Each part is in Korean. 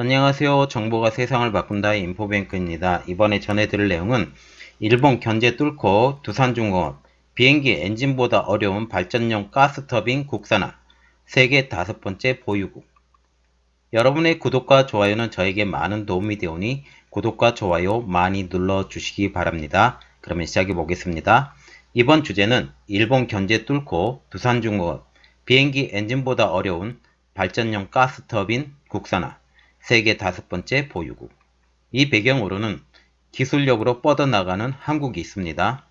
안녕하세요. 정보가 세상을 바꾼다의 인포뱅크입니다. 이번에 전해드릴 내용은 일본 견제 뚫고 두산중공업 비행기 엔진보다 어려운 발전용 가스터빈 국산화 세계 다섯 번째 보유국 여러분의 구독과 좋아요는 저에게 많은 도움이 되오니 구독과 좋아요 많이 눌러주시기 바랍니다. 그러면 시작해 보겠습니다. 이번 주제는 일본 견제 뚫고 두산중공업 비행기 엔진보다 어려운 발전용 가스터빈 국산화 세계 다섯 번째 보유국. 이 배경으로는 기술력으로 뻗어나가는 한국이 있습니다.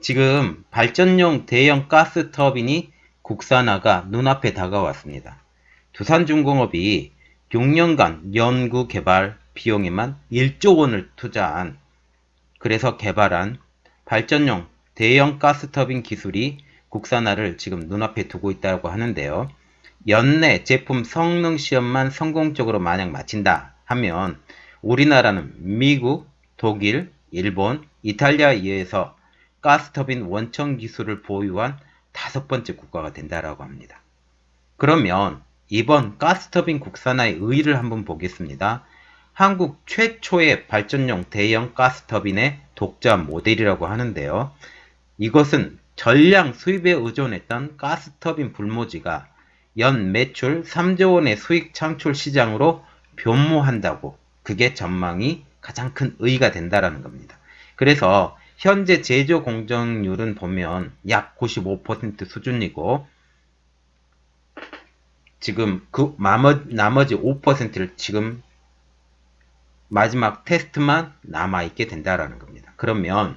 지금 발전용 대형 가스 터빈이 국산화가 눈앞에 다가왔습니다. 두산중공업이 6년간 연구 개발 비용에만 1조 원을 투자한 그래서 개발한 발전용 대형 가스터빈 기술이 국산화를 지금 눈앞에 두고 있다고 하는데요. 연내 제품 성능 시험만 성공적으로 만약 마친다 하면 우리나라는 미국, 독일, 일본, 이탈리아에 의해서 가스터빈 원천 기술을 보유한 다섯 번째 국가가 된다라고 합니다. 그러면 이번 가스터빈 국산화의 의의를 한번 보겠습니다. 한국 최초의 발전용 대형 가스터빈의 독자 모델이라고 하는데요. 이것은 전량 수입에 의존했던 가스터빈 불모지가 연 매출 3조 원의 수익 창출 시장으로 변모한다고 그게 전망이 가장 큰 의의가 된다라는 겁니다. 그래서 현재 제조 공정률은 보면 약 95% 수준이고 지금 그 나머지 5%를 지금 마지막 테스트만 남아있게 된다라는 겁니다. 그러면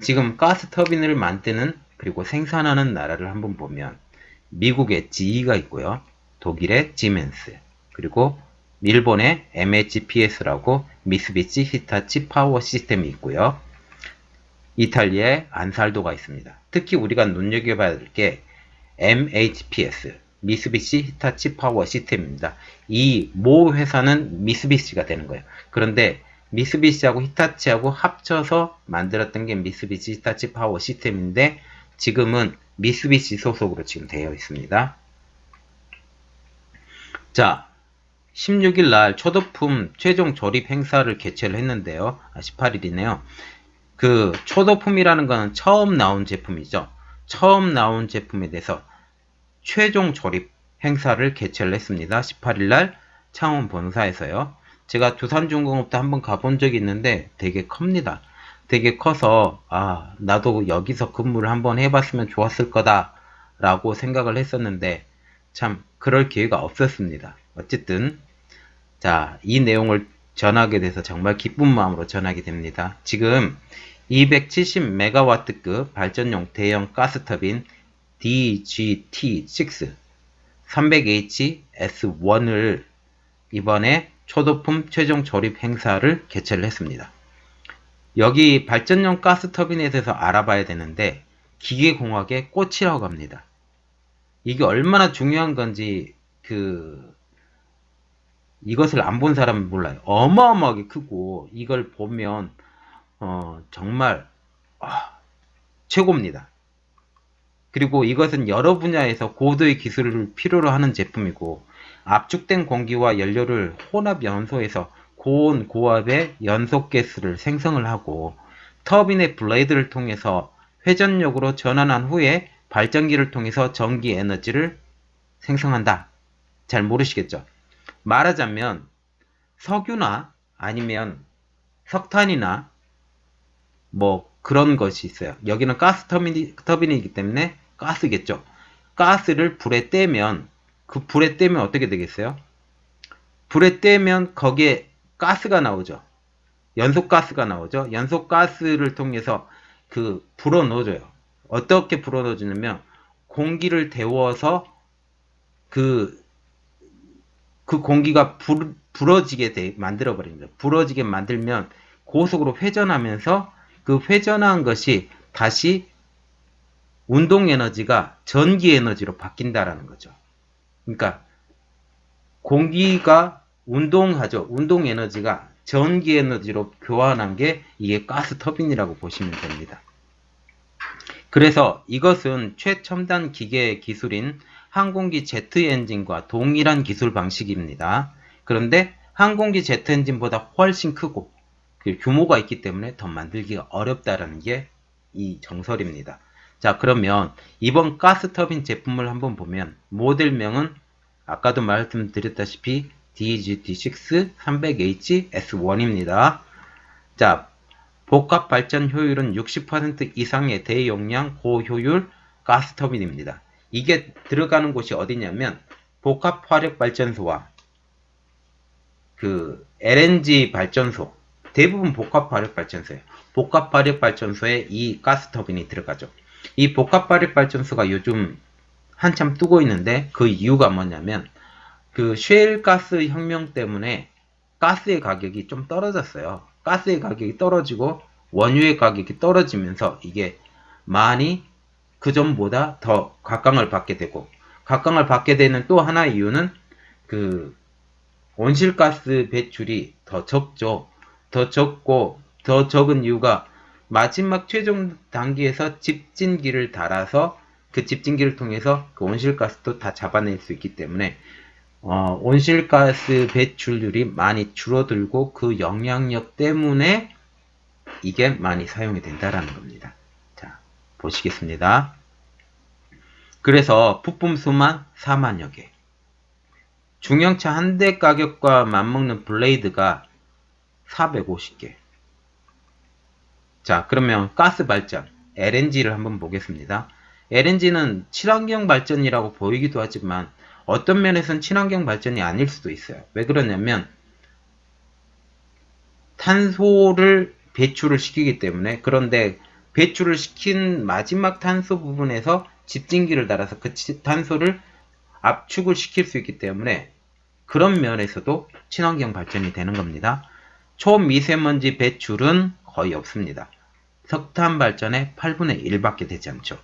지금 가스 터빈을 만드는 그리고 생산하는 나라를 한번 보면 미국의 GE가 있고요. 독일의 지멘스 그리고 일본의 MHPS라고 미쓰비시 히타치 파워 시스템이 있고요. 이탈리아의 안살도가 있습니다. 특히 우리가 눈여겨봐야 될 게 MHPS 미쓰비시 히타치 파워 시스템입니다. 이 모 회사는 미쓰비시가 되는 거예요. 그런데 미쓰비시하고 히타치하고 합쳐서 만들었던 게 미쓰비시 히타치 파워 시스템인데 지금은 미쓰비시 소속으로 지금 되어 있습니다. 자, 16일 날 초도품 최종 조립 행사를 개최를 했는데요. 아, 18일이네요. 그 초도품이라는 것은 처음 나온 제품이죠. 처음 나온 제품에 대해서 최종 조립 행사를 개최를 했습니다. 18일 날 창원 본사에서요. 제가 두산중공업도 한번 가본 적이 있는데 되게 큽니다. 되게 커서 아 나도 여기서 근무를 한번 해봤으면 좋았을 거다 라고 생각을 했었는데 참 그럴 기회가 없었습니다. 어쨌든 자 이 내용을 전하게 돼서 정말 기쁜 마음으로 전하게 됩니다. 지금 270메가와트급 발전용 대형 가스터빈 DGT6 300H S1을 이번에 초도품 최종 조립 행사를 개최를 했습니다. 여기 발전용 가스 터빈에 대해서 알아봐야 되는데 기계공학의 꽃이라고 합니다. 이게 얼마나 중요한 건지 그 이것을 안 본 사람은 몰라요. 어마어마하게 크고 이걸 보면 어, 정말 아, 최고입니다. 그리고 이것은 여러 분야에서 고도의 기술을 필요로 하는 제품이고 압축된 공기와 연료를 혼합 연소해서 고온 고압의 연속 가스를 생성을 하고 터빈의 블레이드를 통해서 회전력으로 전환한 후에 발전기를 통해서 전기 에너지를 생성한다. 잘 모르시겠죠? 말하자면 석유나 아니면 석탄이나 뭐 그런 것이 있어요. 여기는 가스 터빈이, 터빈이기 때문에 가스겠죠. 가스를 불에 떼면 그 불에 떼면 어떻게 되겠어요? 불에 떼면 거기에 가스가 나오죠. 연속 가스가 나오죠. 연속 가스를 통해서 그 불어 넣어줘요. 어떻게 불어 넣어주냐면 공기를 데워서 그, 그 공기가 불, 불어지게 돼, 만들어 버립니다. 불어지게 만들면 고속으로 회전하면서 그 회전한 것이 다시 운동 에너지가 전기 에너지로 바뀐다라는 거죠. 그러니까 공기가 운동하죠. 운동 에너지가 전기 에너지로 교환한 게 이게 가스 터빈이라고 보시면 됩니다. 그래서 이것은 최첨단 기계 기술인 항공기 제트 엔진과 동일한 기술 방식입니다. 그런데 항공기 제트 엔진보다 훨씬 크고 그 규모가 있기 때문에 더 만들기가 어렵다라는 게 이 정설입니다. 자 그러면 이번 가스터빈 제품을 한번 보면 모델명은 아까도 말씀드렸다시피 DGT6 300H S1입니다. 자 복합 발전 효율은 60% 이상의 대용량 고효율 가스터빈입니다. 이게 들어가는 곳이 어디냐면 복합 화력 발전소와 그 LNG 발전소 대부분 복합 화력 발전소예요. 복합 화력 발전소에 이 가스 터빈이 들어가죠. 이 복합 화력 발전소가 요즘 한참 뜨고 있는데 그 이유가 뭐냐면 그 쉐일 가스 혁명 때문에 가스의 가격이 좀 떨어졌어요. 가스의 가격이 떨어지고 원유의 가격이 떨어지면서 이게 많이 그 전보다 더 각광을 받게 되고 각광을 받게 되는 또 하나의 이유는 그 온실가스 배출이 더 적죠. 더 적고 더 적은 이유가 마지막 최종 단계에서 집진기를 달아서 그 집진기를 통해서 그 온실가스도 다 잡아낼 수 있기 때문에 어, 온실가스 배출률이 많이 줄어들고 그 영향력 때문에 이게 많이 사용이 된다라는 겁니다. 자, 보시겠습니다. 그래서 부품 수만 4만여 개. 중형차 한 대 가격과 맞먹는 블레이드가 450개. 자, 그러면 가스 발전, LNG를 한번 보겠습니다. LNG는 친환경 발전이라고 보이기도 하지만 어떤 면에서는 친환경 발전이 아닐 수도 있어요. 왜 그러냐면 탄소를 배출을 시키기 때문에 그런데 배출을 시킨 마지막 탄소 부분에서 집진기를 달아서 그 탄소를 압축을 시킬 수 있기 때문에 그런 면에서도 친환경 발전이 되는 겁니다. 초미세먼지 배출은 거의 없습니다. 석탄 발전의 8분의 1밖에 되지 않죠.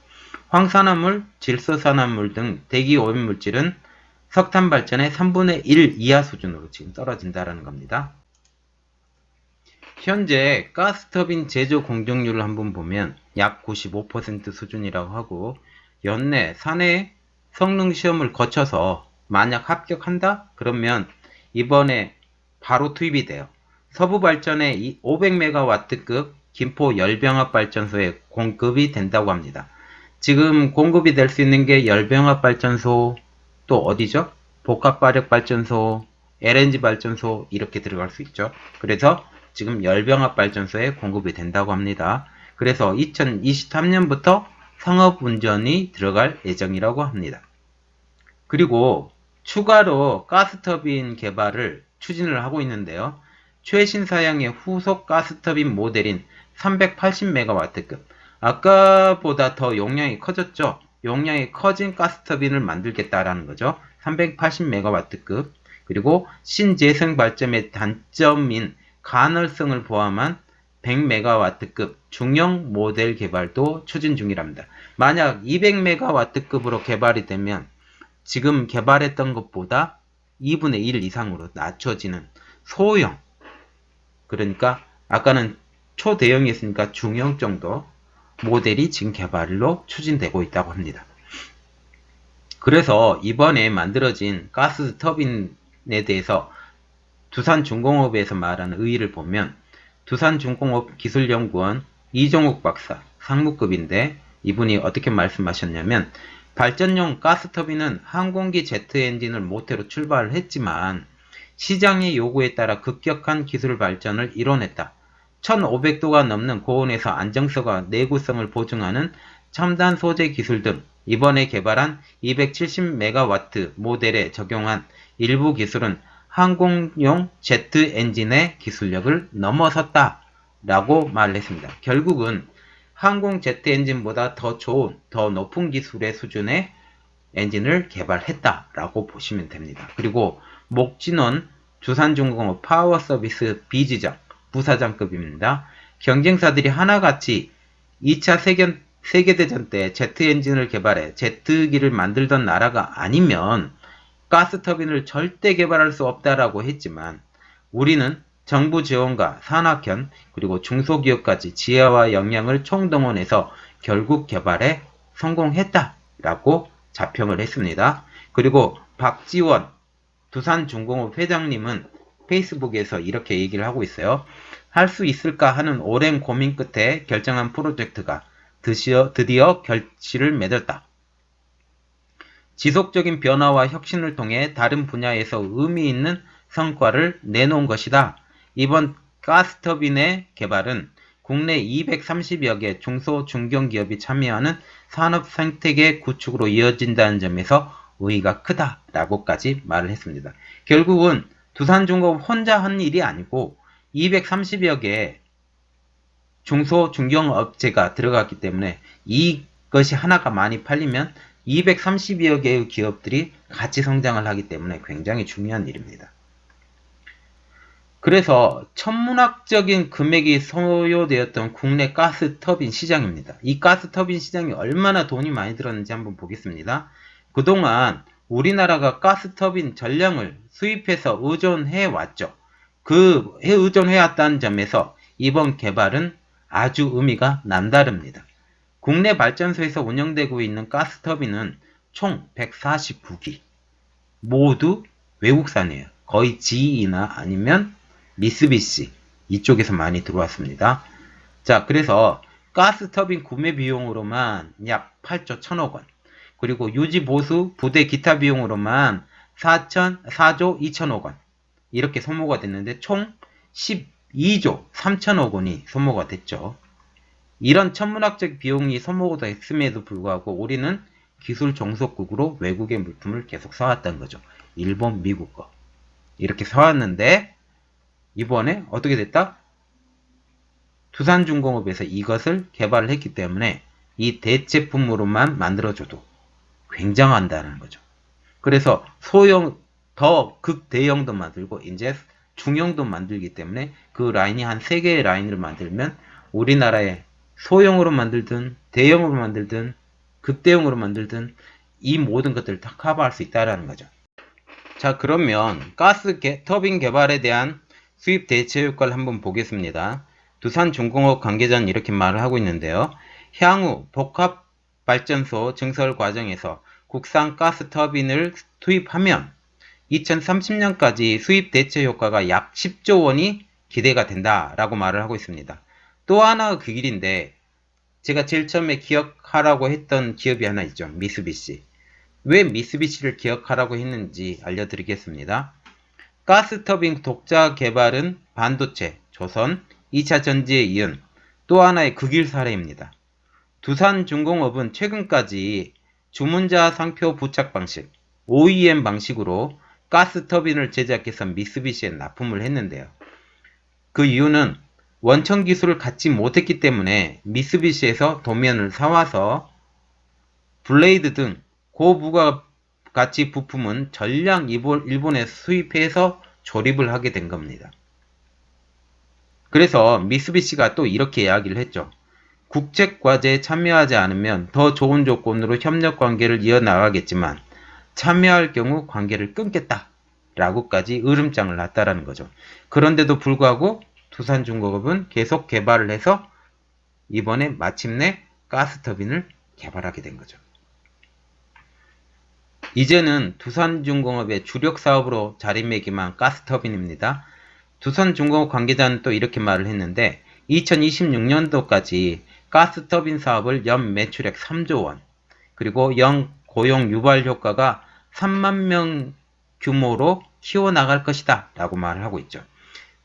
황산화물, 질소산화물 등 대기 오염물질은 석탄 발전의 3분의 1 이하 수준으로 지금 떨어진다는 겁니다. 현재 가스터빈 제조 공정률을 한번 보면 약 95% 수준이라고 하고 연내 사내 성능 시험을 거쳐서 만약 합격한다? 그러면 이번에 바로 투입이 돼요. 서부 발전에 500MW급 김포 열병합 발전소에 공급이 된다고 합니다. 지금 공급이 될 수 있는 게 열병합 발전소 또 어디죠? 복합 발력 발전소, LNG 발전소 이렇게 들어갈 수 있죠. 그래서 지금 열병합 발전소에 공급이 된다고 합니다. 그래서 2023년부터 상업 운전이 들어갈 예정이라고 합니다. 그리고 추가로 가스터빈 개발을 추진을 하고 있는데요. 최신 사양의 후속 가스터빈 모델인 380MW급. 아까보다 더 용량이 커졌죠? 용량이 커진 가스터빈을 만들겠다라는 거죠. 380MW급. 그리고 신재생 발전의 단점인 간헐성을 포함한 100MW급 중형 모델 개발도 추진 중이랍니다. 만약 200MW급으로 개발이 되면 지금 개발했던 것보다 2분의 1 이상으로 낮춰지는 소형 그러니까 아까는 초대형이었으니까 중형 정도 모델이 지금 개발로 추진되고 있다고 합니다. 그래서 이번에 만들어진 가스 터빈에 대해서 두산중공업에서 말하는 의의를 보면 두산중공업 기술연구원 이종욱 박사 상무급인데 이분이 어떻게 말씀하셨냐면 발전용 가스터빈은 항공기 제트 엔진을 모태로 출발을 했지만 시장의 요구에 따라 급격한 기술 발전을 이뤄냈다. 1500도가 넘는 고온에서 안정성과 내구성을 보증하는 첨단 소재 기술 등 이번에 개발한 270MW 모델에 적용한 일부 기술은 항공용 제트 엔진의 기술력을 넘어섰다 라고 말을 했습니다. 결국은 항공 제트 엔진보다 더 좋은, 더 높은 기술의 수준의 엔진을 개발했다 라고 보시면 됩니다. 그리고 목진원 두산중공업 파워서비스 비지장 부사장급입니다. 경쟁사들이 하나같이 2차 세계, 세계대전 때 제트 엔진을 개발해 제트기를 만들던 나라가 아니면 가스터빈을 절대 개발할 수 없다라고 했지만 우리는 정부 지원과 산학현 그리고 중소기업까지 지혜와 역량을 총동원해서 결국 개발에 성공했다라고 자평을 했습니다. 그리고 박지원 두산중공업 회장님은 페이스북에서 이렇게 얘기를 하고 있어요. 할 수 있을까 하는 오랜 고민 끝에 결정한 프로젝트가 드디어, 드디어 결실을 맺었다. 지속적인 변화와 혁신을 통해 다른 분야에서 의미 있는 성과를 내놓은 것이다. 이번 가스터빈의 개발은 국내 230여 개 중소 중견 기업이 참여하는 산업 생태계 구축으로 이어진다는 점에서 의의가 크다라고까지 말을 했습니다. 결국은 두산중공업 혼자 한 일이 아니고 230여 개 중소 중견업체가 들어갔기 때문에 이것이 하나가 많이 팔리면 230여 개의 기업들이 같이 성장을 하기 때문에 굉장히 중요한 일입니다. 그래서 천문학적인 금액이 소요되었던 국내 가스 터빈 시장입니다. 이 가스 터빈 시장이 얼마나 돈이 많이 들었는지 한번 보겠습니다. 그동안 우리나라가 가스 터빈 전량을 수입해서 의존해 왔죠. 그 의존해 왔다는 점에서 이번 개발은 아주 의미가 남다릅니다. 국내 발전소에서 운영되고 있는 가스 터빈은 총 149기. 모두 외국산이에요. 거의 GE나 아니면 미쓰비시 이쪽에서 많이 들어왔습니다. 자, 그래서 가스 터빈 구매 비용으로만 약 8조 1천억 원. 그리고 유지 보수 부대 기타 비용으로만 4천 4조 2천억 원. 이렇게 소모가 됐는데 총 12조 3천억 원이 소모가 됐죠. 이런 천문학적 비용이 소모가 됐음에도 불구하고 우리는 기술 종속국으로 외국의 물품을 계속 사왔던 거죠. 일본, 미국 거. 이렇게 사왔는데 이번에 어떻게 됐다? 두산중공업에서 이것을 개발을 했기 때문에 이 대체품으로만 만들어줘도 굉장한다는 거죠. 그래서 소형 더 극대형도 만들고 이제 중형도 만들기 때문에 그 라인이 한 3개의 라인을 만들면 우리나라의 소형으로 만들든 대형으로 만들든 극대형으로 만들든 이 모든 것들을 다 커버할 수 있다는 거죠. 자 그러면 가스 개, 터빈 개발에 대한 수입 대체 효과를 한번 보겠습니다. 두산중공업 관계자는 이렇게 말을 하고 있는데요. 향후 복합 발전소 증설 과정에서 국산 가스 터빈을 투입하면 2030년까지 수입 대체 효과가 약 10조 원이 기대가 된다라고 말을 하고 있습니다. 또 하나 그 길인데 제가 제일 처음에 기억하라고 했던 기업이 하나 있죠. 미쓰비시. 왜 미쓰비시를 기억하라고 했는지 알려드리겠습니다. 가스터빈 독자 개발은 반도체, 조선, 2차 전지에 이은 또 하나의 극일 사례입니다. 두산중공업은 최근까지 주문자 상표 부착 방식, OEM 방식으로 가스 터빈을 제작해서 미쓰비시에 납품을 했는데요. 그 이유는 원천 기술을 갖지 못했기 때문에 미쓰비시에서 도면을 사와서 블레이드 등 고부가 가치 부품은 전량 일본에 수입해서 조립을 하게 된 겁니다. 그래서 미쓰비시가 또 이렇게 이야기를 했죠. 국책과제에 참여하지 않으면 더 좋은 조건으로 협력 관계를 이어나가겠지만 참여할 경우 관계를 끊겠다. 라고까지 으름장을 놨다라는 거죠. 그런데도 불구하고 두산중공업은 계속 개발을 해서 이번에 마침내 가스터빈을 개발하게 된 거죠. 이제는 두산중공업의 주력 사업으로 자리매김한 가스터빈입니다. 두산중공업 관계자는 또 이렇게 말을 했는데 2026년도까지 가스터빈 사업을 연 매출액 3조 원 그리고 연 고용 유발 효과가 3만 명 규모로 키워나갈 것이다 라고 말을 하고 있죠.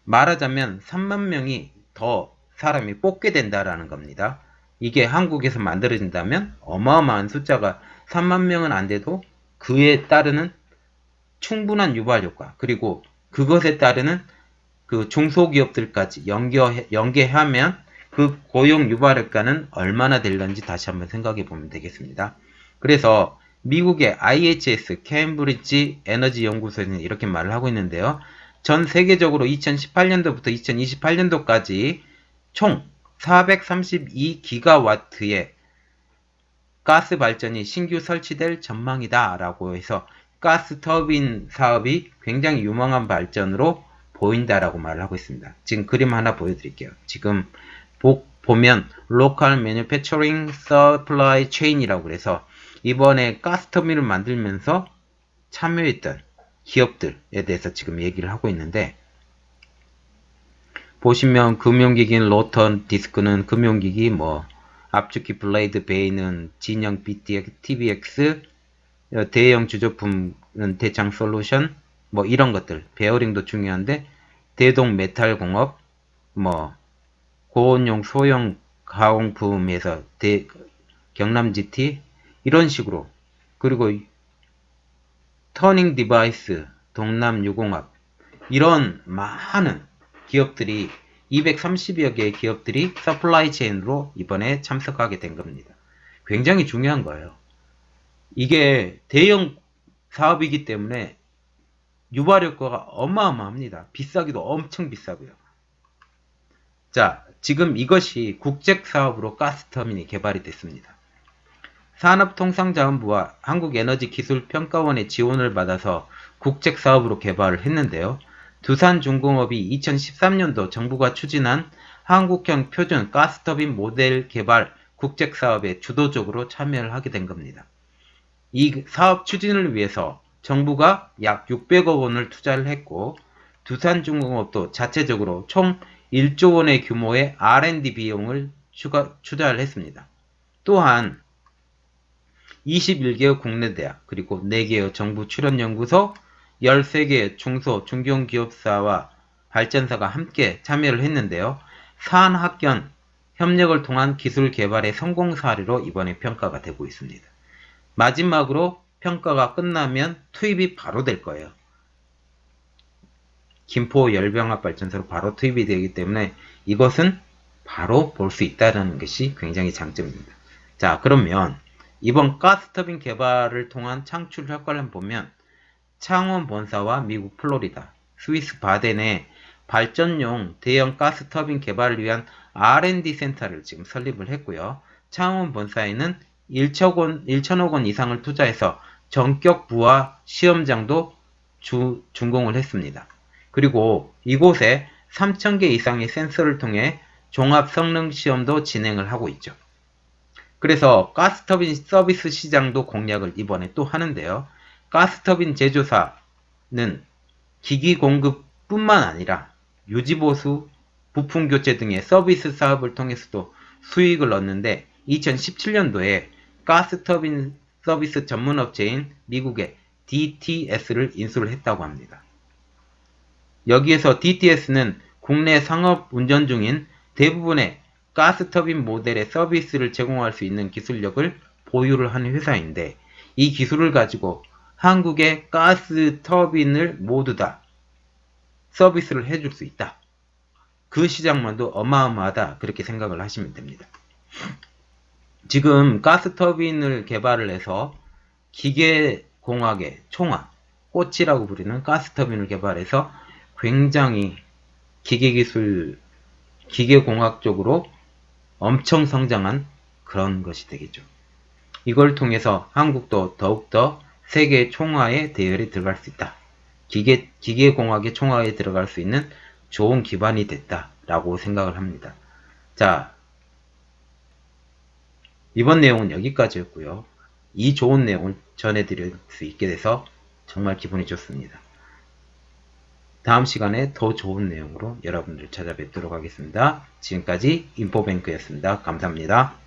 말하자면 3만 명이 더 사람이 뽑게 된다라는 겁니다. 이게 한국에서 만들어진다면 어마어마한 숫자가 3만 명은 안 돼도 그에 따르는 충분한 유발 효과 그리고 그것에 따르는 그 중소기업들까지 연계, 연계하면 그 고용 유발 효과는 얼마나 될런지 다시 한번 생각해 보면 되겠습니다. 그래서 미국의 IHS 케임브리지 에너지 연구소에는 이렇게 말을 하고 있는데요. 전 세계적으로 2018년도부터 2028년도까지 총 432기가와트의 가스 발전이 신규 설치될 전망이다 라고 해서 가스 터빈 사업이 굉장히 유망한 발전으로 보인다라고 말을 하고 있습니다. 지금 그림 하나 보여드릴게요. 지금 보, 보면 Local Manufacturing Supply Chain이라고 그래서 이번에 가스터빈을 만들면서 참여했던 기업들에 대해서 지금 얘기를 하고 있는데 보시면 금융기기는 로턴 디스크는 금융기기 뭐 압축기 블레이드 베이는 진영 BTX, TBX 어, 대형 주조품은 대창 솔루션 뭐 이런 것들 베어링도 중요한데 대동 메탈 공업 뭐 고온용 소형 가공품에서 대 경남 GT 이런 식으로 그리고 터닝 디바이스 동남 유공업 이런 많은 기업들이 230여 개의 기업들이 서플라이 체인으로 이번에 참석하게 된 겁니다. 굉장히 중요한 거예요. 이게 대형 사업이기 때문에 유발 효과가 어마어마합니다. 비싸기도 엄청 비싸고요. 자, 지금 이것이 국책 사업으로 가스터빈이 개발이 됐습니다. 산업통상자원부와 한국에너지기술평가원의 지원을 받아서 국책 사업으로 개발을 했는데요. 두산중공업이 2013년도 정부가 추진한 한국형 표준 가스터빈 모델 개발 국책 사업에 주도적으로 참여를 하게 된 겁니다. 이 사업 추진을 위해서 정부가 약 600억 원을 투자를 했고 두산중공업도 자체적으로 총 1조 원의 규모의 R&D 비용을 추가, 투자를 했습니다. 또한 21개의 국내 대학 그리고 4개의 정부 출연연구소 13개의 중소 중견기업사와 발전사가 함께 참여를 했는데요. 산학견 협력을 통한 기술 개발의 성공 사례로 이번에 평가가 되고 있습니다. 마지막으로 평가가 끝나면 투입이 바로 될 거예요. 김포 열병합 발전소로 바로 투입이 되기 때문에 이것은 바로 볼 수 있다는 것이 굉장히 장점입니다. 자, 그러면 이번 가스터빈 개발을 통한 창출 효과를 보면 창원 본사와 미국 플로리다, 스위스 바덴에 발전용 대형 가스터빈 개발을 위한 R&D 센터를 지금 설립을 했고요. 창원 본사에는 1천 원, 1천억 원 이상을 투자해서 전격 부하 시험장도 주, 준공을 했습니다. 그리고 이곳에 3,000개 이상의 센서를 통해 종합 성능 시험도 진행을 하고 있죠. 그래서 가스터빈 서비스 시장도 공략을 이번에 또 하는데요. 가스터빈 제조사는 기기 공급뿐만 아니라 유지보수, 부품 교체 등의 서비스 사업을 통해서도 수익을 얻는데 2017년도에 가스터빈 서비스 전문 업체인 미국의 DTS를 인수를 했다고 합니다. 여기에서 DTS는 국내 상업 운전 중인 대부분의 가스터빈 모델의 서비스를 제공할 수 있는 기술력을 보유를 하는 회사인데 이 기술을 가지고 한국의 가스 터빈을 모두 다 서비스를 해줄 수 있다. 그 시장만도 어마어마하다. 그렇게 생각을 하시면 됩니다. 지금 가스 터빈을 개발을 해서 기계공학의 총화, 꽃이라고 부르는 가스 터빈을 개발해서 굉장히 기계기술, 기계공학적으로 엄청 성장한 그런 것이 되겠죠. 이걸 통해서 한국도 더욱더 세계 총화의 대열에 들어갈 수 있다. 기계, 기계공학의 총화에 들어갈 수 있는 좋은 기반이 됐다라고 생각을 합니다. 자, 이번 내용은 여기까지였고요. 이 좋은 내용을 전해드릴 수 있게 돼서 정말 기분이 좋습니다. 다음 시간에 더 좋은 내용으로 여러분들 찾아뵙도록 하겠습니다. 지금까지 인포뱅크였습니다. 감사합니다.